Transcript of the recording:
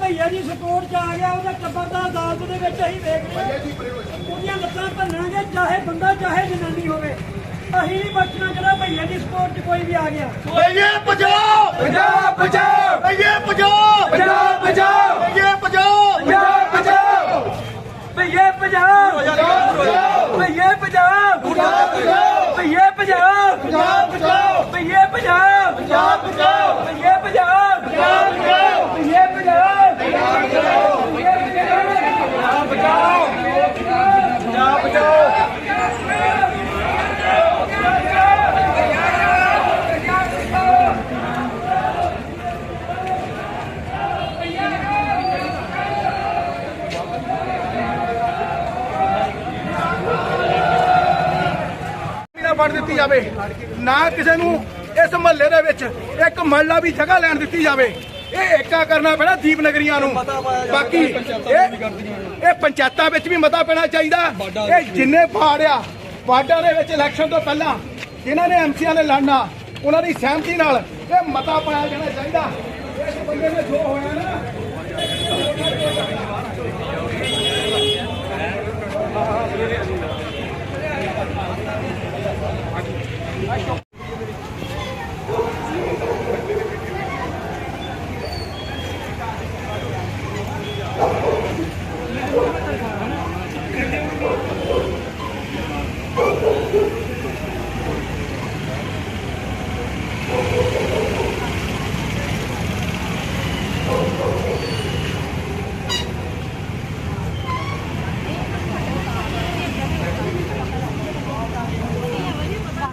ਭਈਆ ਜੀ ਸਪੋਰਟ ਚ ਆ ਗਿਆ ਉਹਦਾ ਟੱਬਰ ਦਾ ਅਦਾਲਤ ਦੇ ਵਿੱਚ ਅਸੀਂ ਵੇਖ ਰਹੇ ਹਾਂ। ਉਹਦੀਆਂ ਲੱਤਾਂ ਭੰਨਾਂਗੇ ਚਾਹੇ ਬੰਦਾ ਚਾਹੇ ਜਨਾਨੀ ਹੋਵੇ। ਅਸੀਂ ਨਹੀਂ ਬਚਣਾ ਜਿਹੜਾ ਭਈਆ ਦੀ ਸਪੋਰਟ ਚ ਕੋਈ ਵੀ ਆ ਗਿਆ। ਭਈਏ ਬਚਾਓ! ਪੰਜਾਬ ਬਚਾਓ ਭਈਏ ਬਚਾਓ ਪੰਜਾਬ ਬਚਾਓ ਭਈਏ ਬਚਾਓ ਪੰਜਾਬ ਬਚਾਓ ਭਈਏ ਪੰਜਾਬ ਭਈਏ ਪੰਜਾਬ ਭਈਏ ਪੰਜਾਬ ਪੰਜਾਬ ਬਚਾਓ ਭਈਏ ਪੰਜਾਬ ਪੰਜਾਬ ਬਚਾਓ ਭਈਏ ਪੰਜਾਬ ਪੰਜਾਬ ਬਚਾਓ ਭਈਏ ਪੰਜਾਬ ਭਈਏ ਪੰਜਾਬ ਬਚਾਓ ਨਾ ਦਿੱਤੀ ਜਾਵੇ। ਨਾ ਕਿਸੇ ਨੂੰ ਇਸ ਮਹੱਲੇ ਦੇ ਵਿੱਚ ਇੱਕ ਮਹੱਲਾ ਵੀ ਜਗ੍ਹਾ ਲੈਣ ਦਿੱਤੀ ਜਾਵੇ। ਇਹ ਏਕਾ ਕਰਨਾ ਪੈਣਾ ਦੀਪ ਨਗਰੀਆਂ ਨੂੰ। ਬਾਕੀ ਇਹ ਇਹ ਪੰਚਾਇਤਾਂ ਵਿੱਚ ਵੀ ਮਤਾ ਪੈਣਾ ਚਾਹੀਦਾ। ਇਹ ਜਿੰਨੇ ਵਾਰਡ ਵਾਰਡਾਂ ਦੇ ਵਿੱਚ ਇਲੈਕਸ਼ਨ ਤੋਂ ਪਹਿਲਾਂ ਜਿਨ੍ਹਾਂ ਨੇ ਐਮਸੀਆਂ ਨੇ ਲੜਨਾ, ਉਹਨਾਂ ਦੀ ਸਹਿਮਤੀ ਨਾਲ ਇਹ ਮਤਾ ਪਾਇਆ ਜਾਣਾ ਚਾਹੀਦਾ। ਇਸ ਬੰਦੇ ਨੇ ਜੋ ਹੋਇਆ ਨਾ